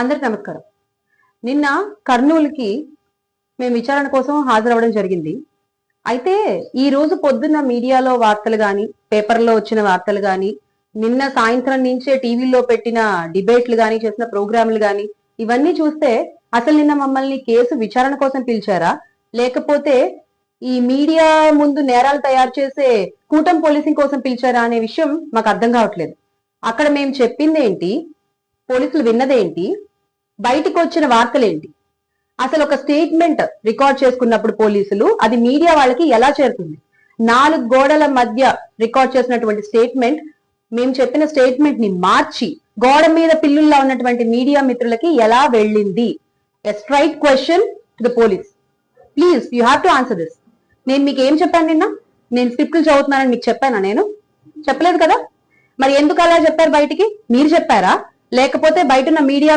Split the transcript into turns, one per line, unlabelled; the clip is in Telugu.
అందరికి నమస్కారం. నిన్న కర్నూలుకి మేము విచారణ కోసం హాజరవ్వడం జరిగింది. అయితే ఈ రోజు పొద్దున్న మీడియాలో వార్తలు కానీ పేపర్లో వచ్చిన వార్తలు కానీ నిన్న సాయంత్రం నుంచే టీవీలో పెట్టిన డిబేట్లు కానీ చేసిన ప్రోగ్రాంలు కానీ ఇవన్నీ చూస్తే అసలు నిన్న మమ్మల్ని కేసు విచారణ కోసం పిలిచారా? లేకపోతే ఈ మీడియా ముందు నేరాలు తయారు చేసే కూటమి పోలీసింగ్ కోసం పిలిచారా అనే విషయం మాకు అర్థం కావట్లేదు. అక్కడ మేము చెప్పింది ఏంటి పోలీసులు విన్నదేంటి? బయటికి వచ్చిన వార్తలేంటి? అసలు ఒక స్టేట్మెంట్ రికార్డ్ చేసుకున్నప్పుడు పోలీసులు అది మీడియా వాళ్ళకి ఎలా చేరుతుంది? నాలుగు గోడల మధ్య రికార్డ్ చేసినటువంటి స్టేట్మెంట్ మేము చెప్పిన స్టేట్మెంట్ని మార్చి గోడ మీద పిల్లుల్లా ఉన్నటువంటి మీడియా మిత్రులకి ఎలా వెళ్ళింది? Right straight question to the police please you have to answer this నేను మీకు ఏం చెప్పాను నిన్న? నేను స్క్రిప్ట్లు చదువుతున్నానని మీకు చెప్పానా నేను? చెప్పలేదు కదా? మరి ఎందుకు అలా చెప్పారు బయటికి? మీరు చెప్పారా? లేకపోతే బయట ఉన్న మీడియా